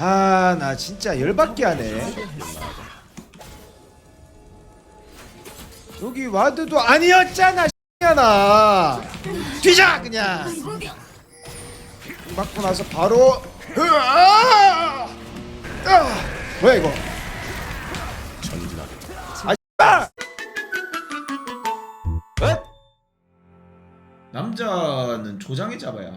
아 나 진짜 열받게 하네 여기 와드도 아니었잖아 나 뒤져 그냥 맞고 나서 바로 으아! 아! 뭐야 이거 아 씨발! 남자는 조장에 잡아야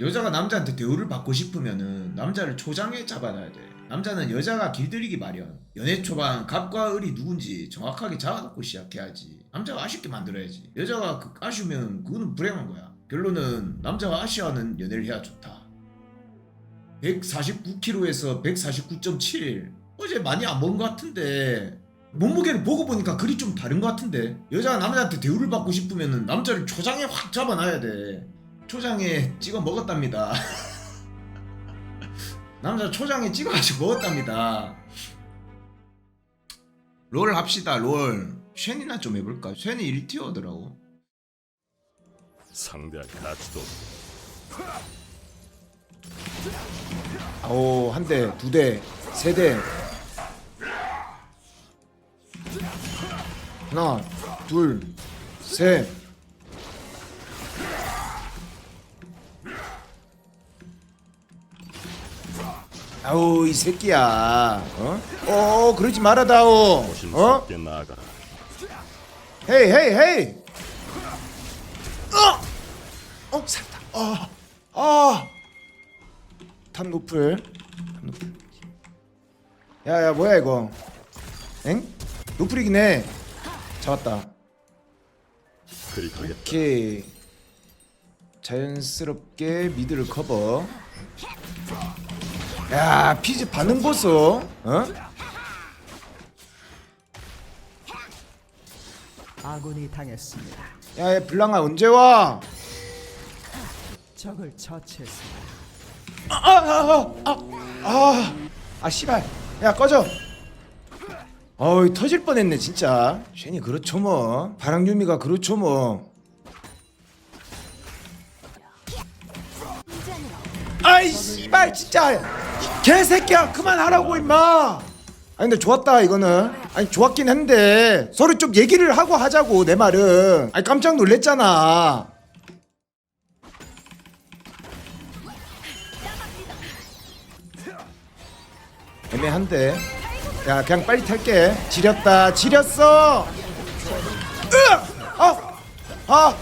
여자가 남자한테 대우를 받고 싶으면은 남자를 초장에 잡아놔야 돼. 남자는 여자가 길들이기 마련. 연애 초반 갑과 을이 누군지 정확하게 잡아놓고 시작해야지. 남자가 아쉽게 만들어야지. 여자가 그 아쉬우면 그거는 불행한 거야. 결론은 남자가 아쉬워하는 연애를 해야 좋다. 149kg에서 149.7. 어제 많이 안 먹은 것 같은데 몸무게를 보고 보니까 그리 좀 다른 것 같은데 여자가 남자한테 대우를 받고 싶으면은 남자를 초장에 확 잡아놔야 돼. 초장에 찍어 먹었답니다. 남자 초장에 찍어가지고 먹었답니다. 롤 합시다 롤. 쉔이나 좀 해볼까? 쉔이 1티어더라고. 상대할 가치도 오, 한 대, 두 대, 세 대. 하나, 둘, 셋. 아우 이 새끼야. 어? 어 그러지 말아다오. 어? 조심스럽게 나아가라. 헤이 헤이 헤이. 어. 어 살다. 아. 아. 탑 노플. 탑 노플. 야야 뭐야 이거? 엥? 노플이긴 해. 잡았다. 그리 가겠다. 오케이. 자연스럽게 미드를 커버. 야 피지 반응 보소. 어? 아군이 당했습니다. 야, 야 블랑아 언제 와? 적을 처치했습니다. 아, 아 씨발. 야 꺼져. 어이 터질 뻔했네 진짜. 쉔이 그렇죠 뭐. 바람유미가 그렇죠 뭐. 아이 씨발 진짜. 이 개새끼야 그만하라고 임마. 아니 근데 좋았다 이거는. 아니 좋았긴 한데 서로 좀 얘기를 하고 하자고 내 말은. 아니 깜짝 놀랬잖아. 애매한데 야 그냥 빨리 탈게 지렸다 지렸어 으악! 아! 아!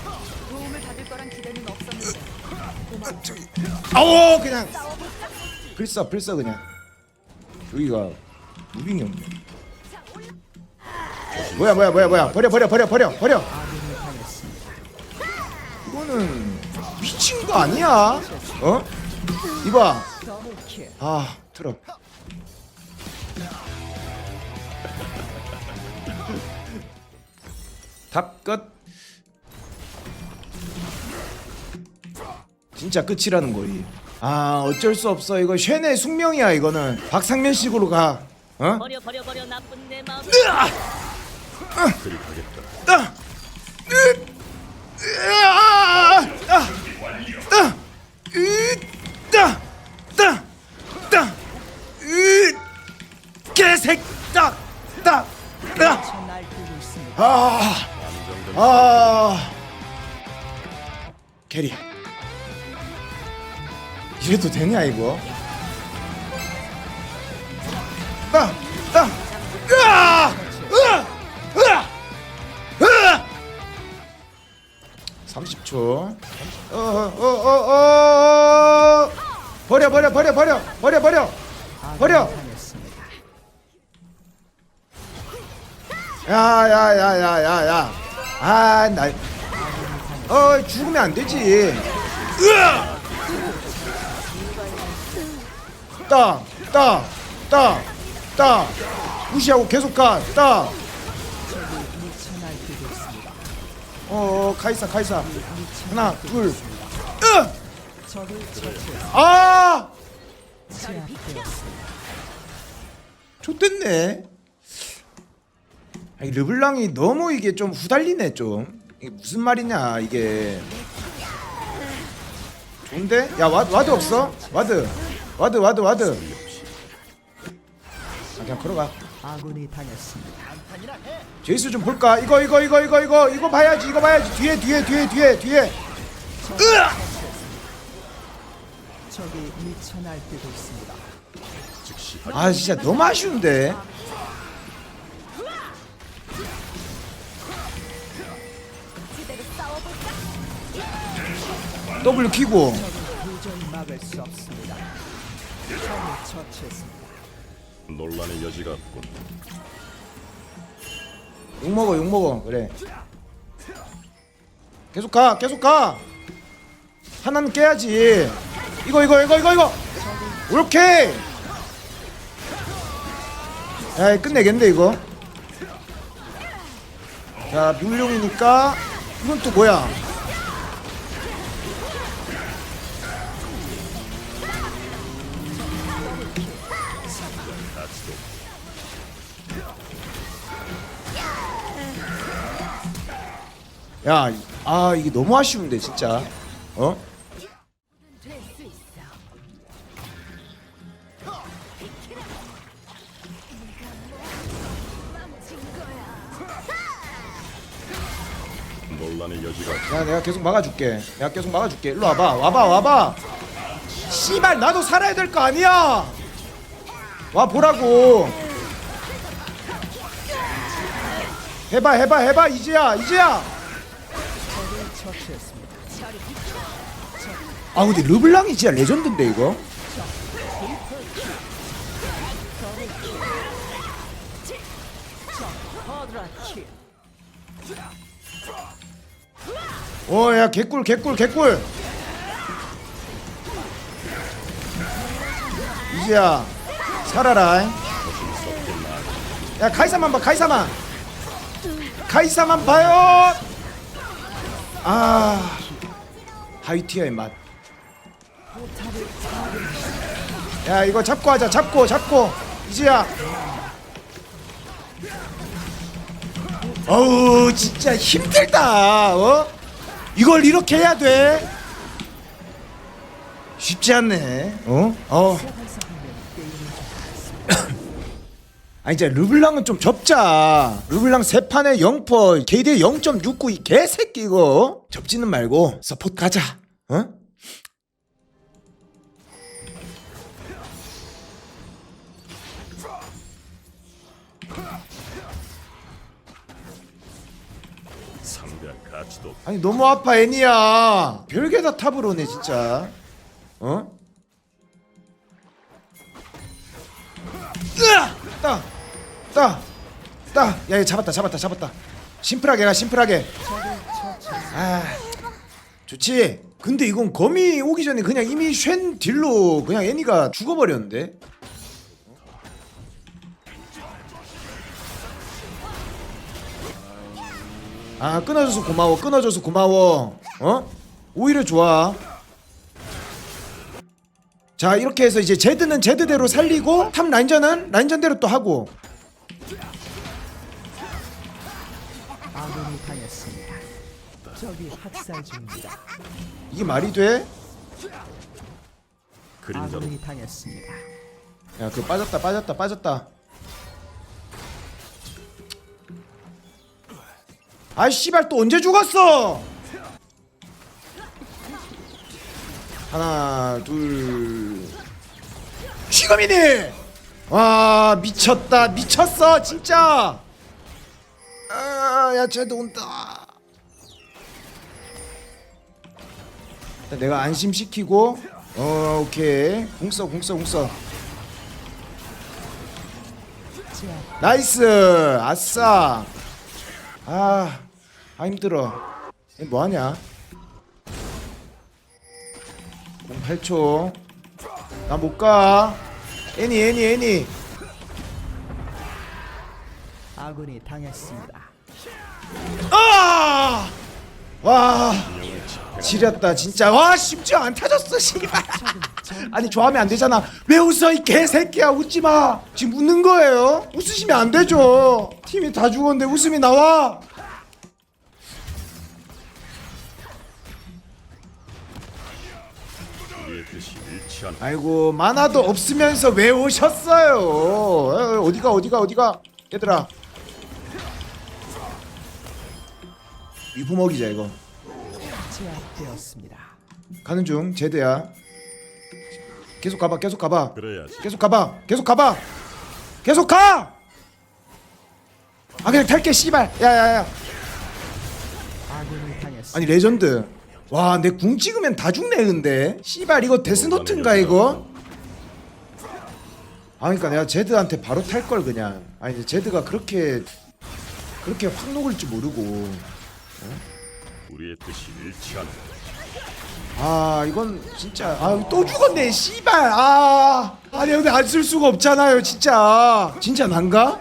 도움을 받을 거란 기대는 없었는데 아오 그냥 불써 불써 그냥. 여기가 무빙이 없네. 뭐야 뭐야 뭐야 뭐야. 버려 버려 버려 버려 버려. 이거는 미친 거 아니야? 어? 이봐. 아 틀어 답끝. 진짜 끝이라는 거이 아 어쩔 수 없어 이거 쉔의 숙명이야 이거는 박상면식으로 가 어? 버려 버려 버려 나쁜 내 마음 그리 가겠다. 으아! 아! 아! 으! 따! 따! 따! 으! 개색! 따! 따! 따! 아! 아! 캐리 이래도 되냐 이거? 따! 따! 으아! 으아! 으아! 으아! 30초. 어어 어 어 버려 버려 버려 버려 버려 버려 아군이 버려. 당했습니다. 야야 야 야 야 야. 아, 나. 어, 죽으면 안 되지. 으아! 따, 따, 따, 따. 무시하고 계속 가. 따. 어, 어, 카이사, 카이사. 하나, 둘. 으! 아! 좋댔네. 아니 르블랑이 너무 이게 좀 후달리네 좀. 이게 무슨 말이냐 이게. 좋은데? 야 와, 와드 없어? 와드 와드 와드 와드 아, 그냥 걸어가 아군이 당했습니다. 제이스 좀 볼까? 이거 이거 이거 이거 이거 이거 봐야지 이거 봐야지 뒤에 뒤에 뒤에 뒤에 뒤에 적이 미쳐 날뛰고 있습니다. 아 진짜 너무 아쉬운데 W 키고 도저히 막을 수 없습니다. 처치했습니다. 논란의 여지가 없군. 욕 먹어 욕 먹어. 그래. 계속 가 계속 가. 하나는 깨야지. 이거 이거 이거 이거 이거. 오케이. 야 끝내겠는데 이거? 자 물룡이니까 이건 또 뭐야 야, 아 이게 너무 아쉬운데 진짜. 어? 논란의 여지가. 야, 내가 계속 막아줄게. 내가 계속 막아줄게. 일로 와봐, 와봐, 와봐. 씨발 나도 살아야 될 거 아니야. 와 보라고. 해봐, 해봐, 해봐. 이제야, 이제야. 아 근데 르블랑이 진짜 레전드인데 이거. 킬. 어, 야 개꿀, 개꿀, 개꿀. 이제야 살아라. 야 카이사만 봐, 카이사만. 카이사만 봐요. 아, 하이티어의 맛. 야 이거 잡고 하자, 잡고, 잡고. 이제야. 어우 진짜 힘들다. 어? 이걸 이렇게 해야 돼? 쉽지 않네. 어? 어. 아 이제 르블랑은 좀 접자. 르블랑 세 판에 0퍼, KD 0.69 이 개새끼 이거. 접지는 말고 서포트 가자. 어? 상대할 가치도 없- 아니 너무 아파 애니야. 별게 다 탑으로 오네 진짜. 어? 으아! 따! 따! 따! 야, 얘 잡았다 잡았다 잡았다. 심플하게 가 심플하게. 아, 좋지. 근데 이건 거미 오기 전에 그냥 이미 쉔 딜로 그냥 애니가 죽어버렸는데. 아 끊어줘서 고마워 끊어줘서 고마워 어? 오히려 좋아 자 이렇게 해서 이제 제드는 제드대로 살리고 탑 라인전은 라인전대로 또 하고 아군이 당했습니다. 적이 학살 중입니다. 이게 말이 돼? 그림자로 아군이 당했습니다. 야 그거 빠졌다 빠졌다 빠졌다 아이 씨발 또 언제 죽었어 하나 둘 지금이니 와 미쳤다 미쳤어 진짜 아야 쟤도 온다. 내가 안심시키고 어 오케이. 공써 공써 공써. 나이스! 아싸! 아, 아 힘들어. 얘 뭐하냐? 8초. 나 못 가. 애니 애니 애니 아군이 당했습니다. 아! 와 지렸다 진짜. 와 심지어 안 타졌어 씨발. 아니 좋아하면 안 되잖아. 왜 웃어 이 개새끼야? 웃지 마. 지금 웃는 거예요. 웃으시면 안 되죠. 팀이 다 죽었는데 웃음이 나와. 아이고 만화도 없으면서 왜 오셨어요? 어, 어디가 어디가 어디가? 얘들아 위부 먹이자 이거 제압되었습니다. 가는 중 제드야 계속 가봐 계속 가봐 그래야지. 계속 가봐 계속 가봐 계속 가! 아 그냥 탈게 씨발 야야야 당했습니다. 아니 레전드 와 내 궁 찍으면 다 죽네 근데 씨발 이거 데스노트인가 이거? 아 그러니까 내가 제드한테 바로 탈 걸 그냥 아니 제드가 그렇게 그렇게 확 녹을 줄 모르고 우리의 뜻이 일치하는 아 이건 진짜 아 또 죽었네 씨발. 아 아니 근데 안 쓸 수가 없잖아요 진짜. 진짜 난가?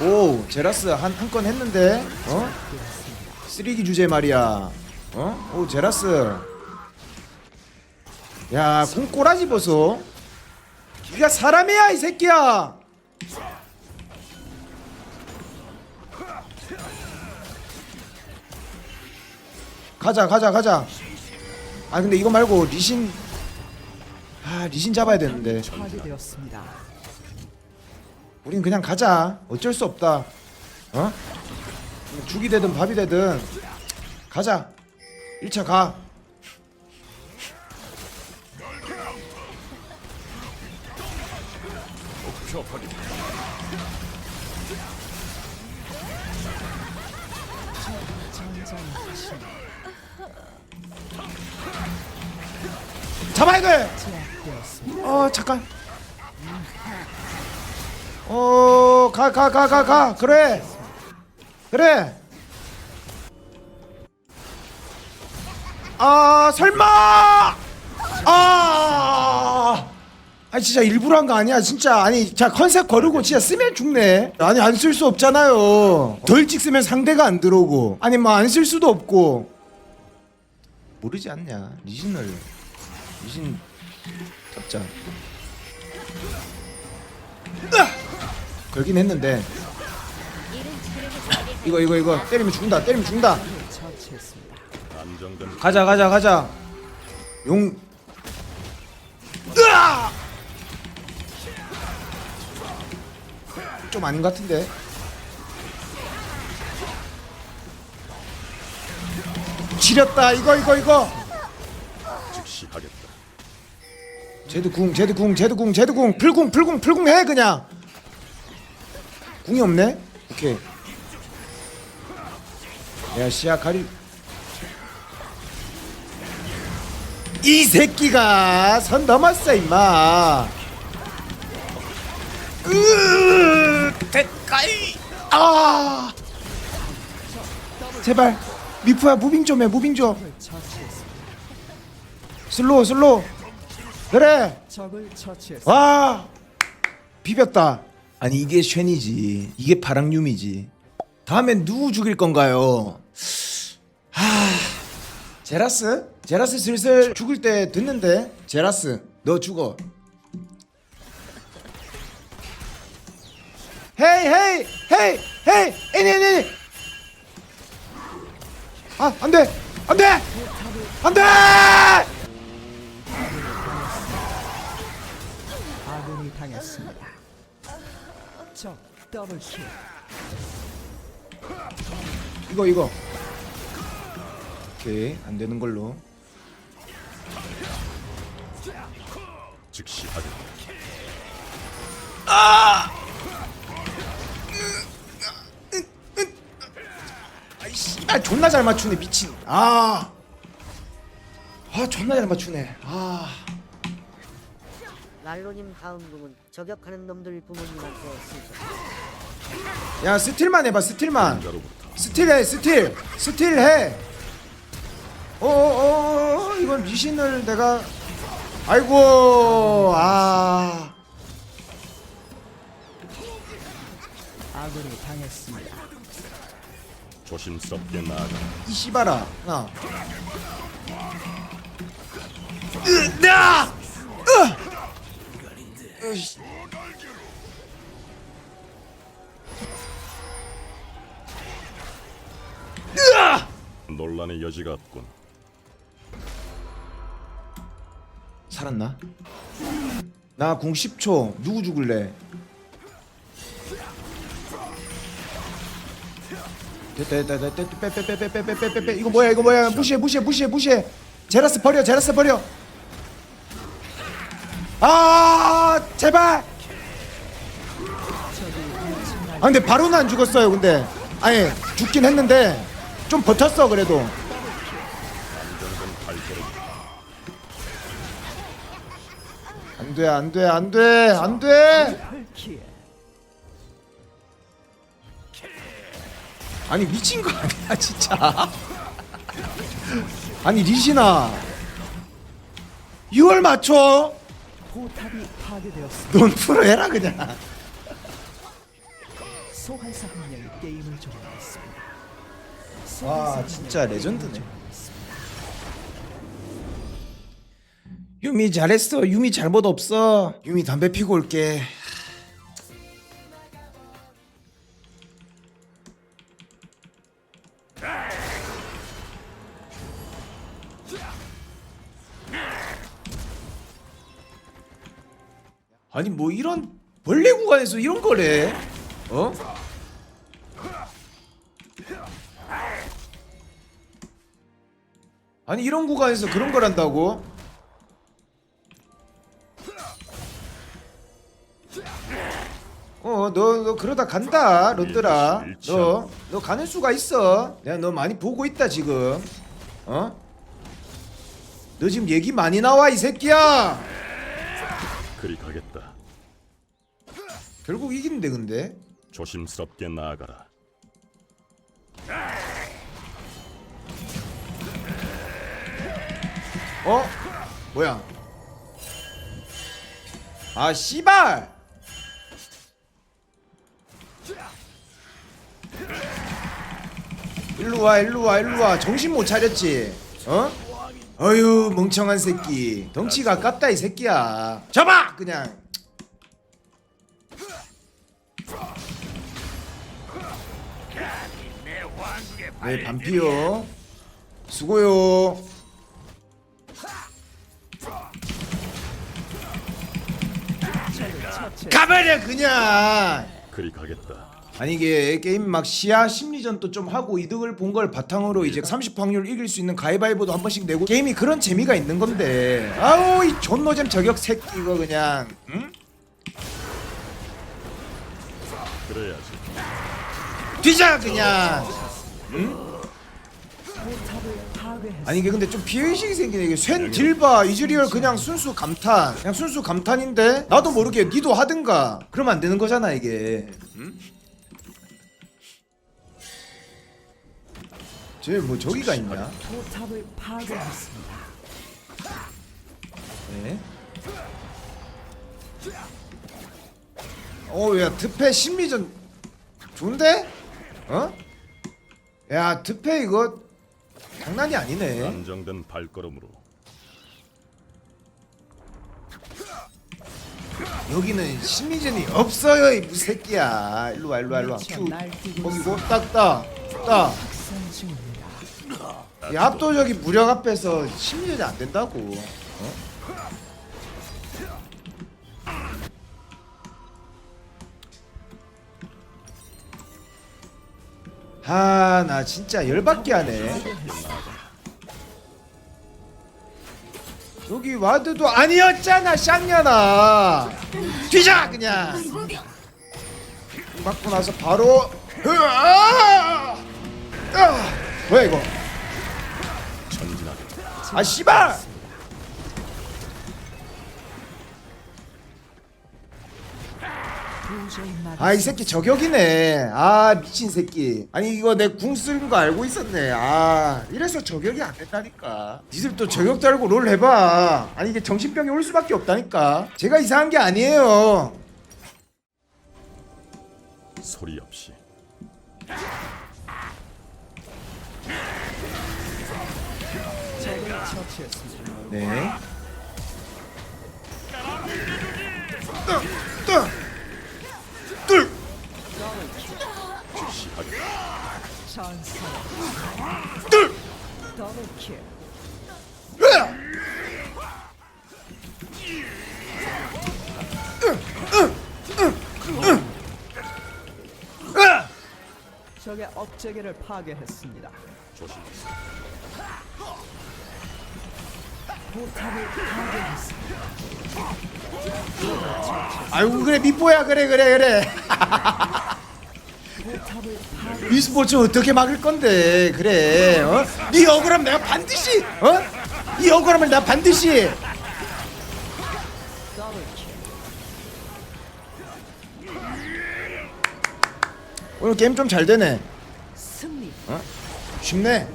오 제라스 한 한 건 했는데 어? 쓰레기 주제 말이야. 어 오 제라스. 야공 꼬라지 보소 네가 사람이야 이 새끼야. 가자 가자 가자. 아 근데 이거 말고 리신 아 리신 잡아야 되는데. 파괴되었습니다. 우린 그냥 가자. 어쩔 수 없다. 어? 죽이 되든 밥이 되든. 가자. 1차 가 목표 확인. 돼 제압되었습니다. 어 잠깐. 어가 가 가 가 가. 그래. 그래. 아 설마! 아 아니 진짜 일부러 한 거 아니야. 진짜. 아니 자 컨셉 거르고 진짜 쓰면 죽네. 아니 안 쓸 수 없잖아요. 덜찍 쓰면 상대가 안 들어오고. 아니 뭐 안 쓸 수도 없고. 모르지 않냐. 리신을. 리신 잡자. 으아! 걸긴 했는데. 이거 이거 이거. 때리면 죽는다. 때리면 죽는다. 가자 가자 가자. 용 좀 아닌 것 같은데. 지렸다 이거 이거 이거. 즉시 하겠다. 제드 궁 제드 궁 제드 궁 제드 궁. 풀궁 풀궁 풀궁 해 그냥. 궁이 없네? 오케이. 야 시야 가리. 이 새끼가 선 넘었어 임마. 으 아! 제발 미프야 무빙 좀 해 무빙 좀. 슬로우 슬로우. 그래. 와. 비볐다. 아니 이게 쉔이지. 이게 바랑뮨이지. 다음엔 누구 죽일 건가요? 하. 제라스? 제라스 슬슬 죽을 때 됐는데. 제라스 너 죽어 헤이 헤이 헤이 헤이 애니 애니 애니 아 안돼 안돼 안돼 아군이 당했습니다. 적 더블 킬. 이거 이거 오케이 안 되는 걸로 즉시 하겠다. 아 아 존나 잘 맞추네 미친 아. 아 존나 잘 맞추네 아. 랄로님 다음 부분 저격하는 놈들 부모님한테 쓰죠. 야 스틸만 해봐 스틸만 스틸해 스틸 스틸해 어어어 이건 리신을 내가 아이고 아 아군이 당했습니다. 조심스럽게 나아가. 이 씨발아 하나 으 나 으 으이씨. 논란의 여지가 없군. 살았나? 나 궁 10초 누구 죽을래? 됐다 됐다 됐다 빼빼빼빼빼빼빼빼 이거 뭐야 이거 뭐야 무시해 무시해 무시해 무시해 제라스 버려 제라스 버려 아 제발 아 근데 바로는 안 죽었어요 근데 아니 죽긴 했는데 좀 버텼어 그래도. 안돼 안돼 안돼 안돼 아니 미친 거 아니야 진짜. 아니 리신아 6월 맞춰. 포탑이 파괴되었습니다. 넌 프로 해라 그냥. 소환사 한 명이 게임을 종료했습니다. 와 진짜 레전드네. 유미 잘했어. 유미 잘못 없어. 유미 담배 피고 올게 아니 뭐 이런 벌레 구간에서 이런 거래 어? 아니 이런 구간에서 그런 걸 한다고? 어, 너, 너 그러다 간다, 롯들아. 너, 너 가는 수가 있어. 내가 너 많이 보고 있다 지금. 어? 너 지금 얘기 많이 나와 이 새끼야. 그리 가겠다. 결국 이긴데 근데. 조심스럽게 나아가라. 어? 뭐야? 아 씨발! 일로 와 일로 와 일로 와 정신 못 차렸지? 어? 어휴 멍청한 새끼 덩치가 아깝다 이 새끼야 잡아 그냥 네 반피요 수고요 가버려 그냥 그리 가겠다. 아니 이게 게임 막 시야 심리전도 좀 하고 이득을 본 걸 바탕으로 이제 30 확률 이길 수 있는 가위바위보도 한 번씩 내고 게임이 그런 재미가 있는 건데 아우 이 존노잼 저격 새끼 이거 그냥 응? 그래야지. 뒤져 그냥 파괴했습니다. 아니 이게 근데 좀 피해의식이 생기네 이게 쉔 딜바 이즈리얼 그냥 순수 감탄 그냥 순수 감탄인데 나도 모르게 니도 하든가 그러면 안 되는 거잖아 이게 응? 쟤뭐 저기가 있냐. 네. 어야 드페 심리전 좋은데? 어? 야 드페 이거 장난이 아니네. 안정된 발걸음으로. 여기는 심리전이 없어요 이 무새끼야. 일로 와 일로 와 일로 와. 큐. 거기고 딱딱 딱. 이 압도적인 무력 앞에서 심리전이 안 된다고 아 나 진짜 열받게 하네 여기 와드도 아니었잖아 쌍년아 뒤져 그냥 맞고 나서 바로 으아! 아! 뭐야 이거. 아 씨발 아이수 새끼 저격이네. 아 미친 새끼. 아니 이거 내 궁 쓰는 거 알고 있었네. 아 이래서 저격이 안 된다니까. 니들 또 저격 달고 롤 해봐. 아니 이게 정신병이 올 수밖에 없다니까. 제가 이상한 게 아니에요. 소리 없이. 네. 뚜! 뚜! 무시하겠다. 적의 업체계를 파괴했습니다. 조심하세요. 포탑을 그래 미뽀야 그래 그래 그래. e스포츠 어떻게 막을 건데 그래 어? 네 억울하면 내가 반드시 어? 이 억울함을 내가 반드시. 오늘 게임 좀 잘 되네 승리. 쉽네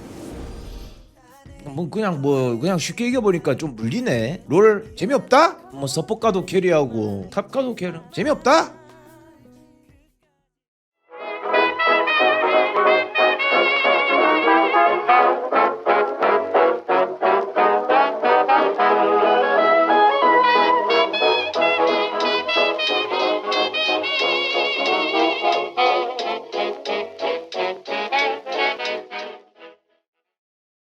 뭐 그냥 뭐 그냥 쉽게 이겨보니까 좀 물리네 롤 재미없다? 뭐 서포 가도 캐리하고 탑 가도 캐리 재미없다?